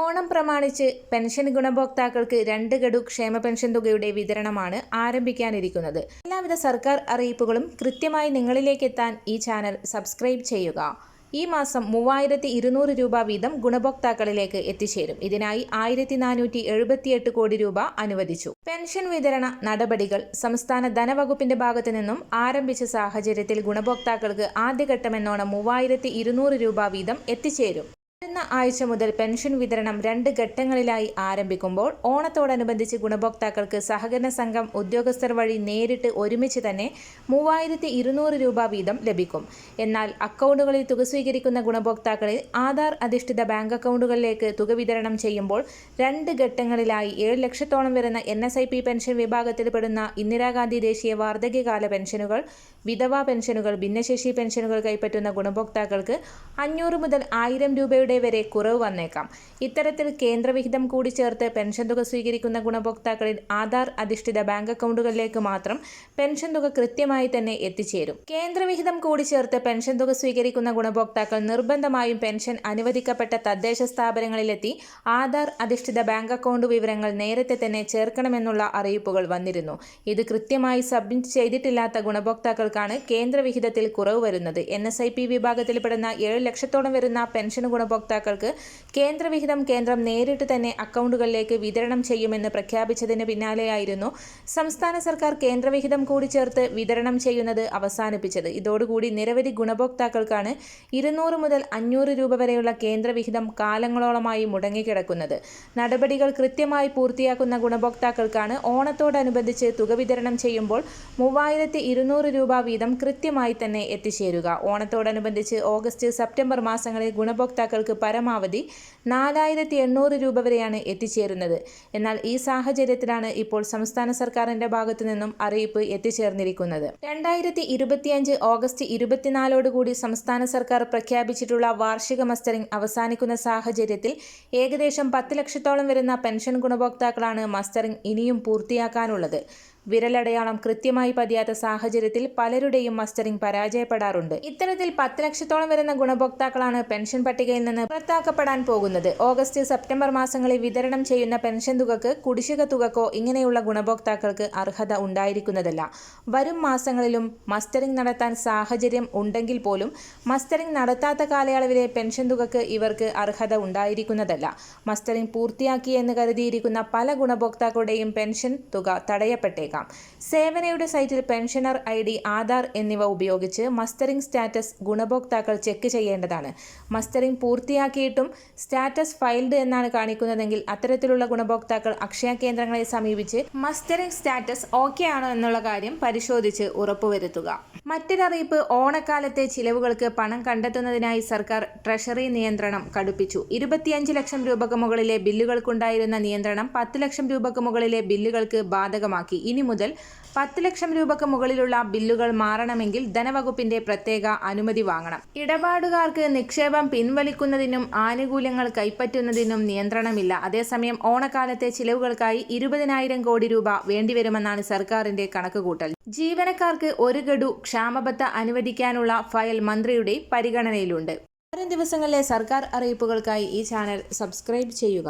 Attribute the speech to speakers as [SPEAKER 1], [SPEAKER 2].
[SPEAKER 1] ഓണം പ്രമാണിച്ച് പെൻഷൻ ഗുണഭോക്താക്കൾക്ക് രണ്ട് ഗഡു ക്ഷേമ പെൻഷൻ തുകയുടെ വിതരണമാണ് ആരംഭിക്കാനിരിക്കുന്നത്. എല്ലാവിധ സർക്കാർ അറിയിപ്പുകളും കൃത്യമായി നിങ്ങളിലേക്ക് എത്താൻ ഈ ചാനൽ സബ്സ്ക്രൈബ് ചെയ്യുക. ഈ മാസം മൂവായിരത്തി ഇരുന്നൂറ് രൂപ വീതം ഗുണഭോക്താക്കളിലേക്ക് എത്തിച്ചേരും. ഇതിനായി ആയിരത്തി നാനൂറ്റി എഴുപത്തിയെട്ട് കോടി രൂപ അനുവദിച്ചു. പെൻഷൻ വിതരണ നടപടികൾ സംസ്ഥാന ധനവകുപ്പിന്റെ ഭാഗത്തു നിന്നും ആരംഭിച്ച സാഹചര്യത്തിൽ ഗുണഭോക്താക്കൾക്ക് ആദ്യഘട്ടമെന്നോണം മൂവായിരത്തി ഇരുന്നൂറ് രൂപ വീതം എത്തിച്ചേരും. വരുന്ന ആഴ്ച മുതൽ പെൻഷൻ വിതരണം രണ്ട് ഘട്ടങ്ങളിലായി ആരംഭിക്കുമ്പോൾ ഓണത്തോടനുബന്ധിച്ച് ഗുണഭോക്താക്കൾക്ക് സഹകരണ സംഘം ഉദ്യോഗസ്ഥർ വഴി നേരിട്ട് ഒരുമിച്ച് തന്നെ മൂവായിരത്തി ഇരുന്നൂറ് രൂപ വീതം ലഭിക്കും. എന്നാൽ അക്കൗണ്ടുകളിൽ തുക സ്വീകരിക്കുന്ന ഗുണഭോക്താക്കളിൽ ആധാർ അധിഷ്ഠിത ബാങ്ക് അക്കൗണ്ടുകളിലേക്ക് തുക വിതരണം ചെയ്യുമ്പോൾ രണ്ട് ഘട്ടങ്ങളിലായി ഏഴ് ലക്ഷത്തോളം വരുന്ന N S I P pension വിഭാഗത്തിൽപ്പെടുന്ന ഇന്ദിരാഗാന്ധി ദേശീയ വാർദ്ധക്യകാല പെൻഷനുകൾ വിധവാ പെൻഷനുകൾ ഭിന്നശേഷി പെൻഷനുകൾ കൈപ്പറ്റുന്ന ഗുണഭോക്താക്കൾക്ക് അഞ്ഞൂറ് മുതൽ ആയിരം രൂപയുടെ വരെ കുറവ് വന്നേക്കാം. ഇത്തരത്തിൽ കേന്ദ്രവിഹിതം കൂടി ചേർത്ത് പെൻഷൻ തുക സ്വീകരിക്കുന്ന ഗുണഭോക്താക്കളിൽ ആധാർ അധിഷ്ഠിത ബാങ്ക് അക്കൗണ്ടുകളിലേക്ക് മാത്രം പെൻഷൻ തുക കൃത്യമായി തന്നെ എത്തിച്ചേരും. കേന്ദ്രവിഹിതം കൂടി ചേർത്ത് പെൻഷൻ തുക സ്വീകരിക്കുന്ന ഗുണഭോക്താക്കൾ നിർബന്ധമായും പെൻഷൻ അനുവദിക്കപ്പെട്ട തദ്ദേശ സ്ഥാപനങ്ങളിലെത്തി ആധാർ അധിഷ്ഠിത ബാങ്ക് അക്കൗണ്ട് വിവരങ്ങൾ നേരത്തെ തന്നെ ചേർക്കണമെന്നുള്ള അറിയിപ്പുകൾ വന്നിരുന്നു. ഇത് കൃത്യമായി സബ്മിറ്റ് ചെയ്തിട്ടില്ലാത്ത ഗുണഭോക്താക്കൾക്കാണ് കേന്ദ്രവിഹിതത്തിൽ കുറവ് വരുന്നത്. എൻ എസ് ഐ പി വിഭാഗത്തിൽപ്പെടുന്ന ഏഴ് ലക്ഷത്തോളം വരുന്ന പെൻഷൻ ഗുണഭോക്താക്കൾക്ക് കേന്ദ്രവിഹിതം കേന്ദ്രം നേരിട്ട് തന്നെ അക്കൗണ്ടുകളിലേക്ക് വിതരണം ചെയ്യുമെന്ന് പ്രഖ്യാപിച്ചതിന് പിന്നാലെയായിരുന്നു സംസ്ഥാന സർക്കാർ കേന്ദ്രവിഹിതം കൂടി ചേർത്ത് വിതരണം ചെയ്യുന്നത് അവസാനിപ്പിച്ചത്. ഇതോടുകൂടി നിരവധി ഗുണഭോക്താക്കൾക്കാണ് ഇരുന്നൂറ് മുതൽ അഞ്ഞൂറ് രൂപ വരെയുള്ള കേന്ദ്രവിഹിതം കാലങ്ങളോളമായി മുടങ്ങിക്കിടക്കുന്നത്. നടപടികൾ കൃത്യമായി പൂർത്തിയാക്കുന്ന ഗുണഭോക്താക്കൾക്കാണ് ഓണത്തോടനുബന്ധിച്ച് തുക വിതരണം ചെയ്യുമ്പോൾ മൂവായിരത്തി ഇരുന്നൂറ് രൂപ വീതം കൃത്യമായി തന്നെ എത്തിച്ചേരുക. ഓണത്തോടനുബന്ധിച്ച് ഓഗസ്റ്റ് സെപ്റ്റംബർ മാസങ്ങളിൽ ഗുണഭോക്താക്കൾക്ക് പരമാവധി നാലായിരത്തി എണ്ണൂറ് രൂപ വരെയാണ് എത്തിച്ചേരുന്നത്. എന്നാൽ ഈ സാഹചര്യത്തിലാണ് ഇപ്പോൾ സംസ്ഥാന സർക്കാരിന്റെ ഭാഗത്തു നിന്നും അറിയിപ്പ് എത്തിച്ചേർന്നിരിക്കുന്നത്. രണ്ടായിരത്തി ഇരുപത്തിയഞ്ച് ഓഗസ്റ്റ് ഇരുപത്തിനാലോടുകൂടി സംസ്ഥാന സർക്കാർ പ്രഖ്യാപിച്ചിട്ടുള്ള വാർഷിക മസ്റ്ററിംഗ് അവസാനിക്കുന്ന സാഹചര്യത്തിൽ ഏകദേശം പത്ത് ലക്ഷത്തോളം വരുന്ന പെൻഷൻ ഗുണഭോക്താക്കളാണ് മസ്റ്ററിംഗ് ഇനിയും പൂർത്തിയാക്കാനുള്ളത്. വിരലടയാളം കൃത്യമായി പതിയാത്ത സാഹചര്യത്തിൽ പലരുടെയും മസ്റ്ററിംഗ് പരാജയപ്പെടാറുണ്ട്. ഇത്തരത്തിൽ പത്ത് ലക്ഷത്തോളം വരുന്ന ഗുണഭോക്താക്കളാണ് പെൻഷൻ പട്ടികയിൽ നിന്ന് പുറത്താക്കപ്പെടാൻ പോകുന്നത്. ഓഗസ്റ്റ് സെപ്റ്റംബർ മാസങ്ങളിൽ വിതരണം ചെയ്യുന്ന പെൻഷൻ തുകക്ക് കുടിശ്ശിക തുകക്കോ ഇങ്ങനെയുള്ള ഗുണഭോക്താക്കൾക്ക് അർഹത ഉണ്ടായിരിക്കുന്നതല്ല. വരും മാസങ്ങളിലും മസ്റ്ററിംഗ് നടത്താൻ സാഹചര്യം ഉണ്ടെങ്കിൽ പോലും മസ്റ്ററിംഗ് നടത്താത്ത കാലയളവിലെ പെൻഷൻ തുകക്ക് ഇവർക്ക് അർഹത ഉണ്ടായിരിക്കുന്നതല്ല. മസ്റ്ററിംഗ് പൂർത്തിയാക്കിയെന്ന് കരുതിയിരിക്കുന്ന പല ഗുണഭോക്താക്കളുടെയും പെൻഷൻ തുക തടയപ്പെട്ടേക്കും. നൽകാം സേവനയുടെ സൈറ്റിൽ പെൻഷനർ ഐ ഡി ആധാർ എന്നിവ ഉപയോഗിച്ച് മസ്റ്ററിംഗ് സ്റ്റാറ്റസ് ഗുണഭോക്താക്കൾ ചെക്ക് ചെയ്യേണ്ടതാണ്. മസ്റ്ററിംഗ് പൂർത്തിയാക്കിയിട്ടും സ്റ്റാറ്റസ് ഫൈൽഡ് എന്നാണ് കാണിക്കുന്നതെങ്കിൽ അത്തരത്തിലുള്ള ഗുണഭോക്താക്കൾ അക്ഷയ കേന്ദ്രങ്ങളെ സമീപിച്ച് മസ്റ്ററിംഗ് സ്റ്റാറ്റസ് ഓക്കെ ആണോ എന്നുള്ള കാര്യം പരിശോധിച്ച് ഉറപ്പുവരുത്തുക. മറ്റൊരറിയിപ്പ് ഓണക്കാലത്തെ ചിലവുകൾക്ക് പണം കണ്ടെത്തുന്നതിനായി സർക്കാർ ട്രഷറി നിയന്ത്രണം കടുപ്പിച്ചു. ഇരുപത്തിയഞ്ച് ലക്ഷം രൂപക്ക് മുകളിലെ ബില്ലുകൾക്കുണ്ടായിരുന്ന നിയന്ത്രണം പത്ത് ലക്ഷം രൂപക്ക് മുകളിലെ ബില്ലുകൾക്ക് ബാധകമാക്കി. ഇനി മുതൽ പത്ത് ലക്ഷം രൂപക്ക് മുകളിലുള്ള ബില്ലുകൾ മാറണമെങ്കിൽ ധനവകുപ്പിന്റെ പ്രത്യേക അനുമതി വാങ്ങണം. ഇടപാടുകാർക്ക് നിക്ഷേപം പിൻവലിക്കുന്നതിനും ആനുകൂല്യങ്ങൾ കൈപ്പറ്റുന്നതിനും നിയന്ത്രണമില്ല. അതേസമയം ഓണക്കാലത്തെ ചിലവുകൾക്കായി ഇരുപതിനായിരം കോടി രൂപ വേണ്ടിവരുമെന്നാണ് സർക്കാരിന്റെ കണക്കുകൂട്ടൽ. ജീവനക്കാർക്ക് ഒരു ഗഡു ക്ഷാമബത്ത അനുവദിക്കാനുള്ള ഫയൽ മന്ത്രിയുടെ പരിഗണനയിലുണ്ട്. വരും ദിവസങ്ങളിലെ സർക്കാർ അറിയിപ്പുകൾക്കായി ഈ ചാനൽ സബ്സ്ക്രൈബ് ചെയ്യുക.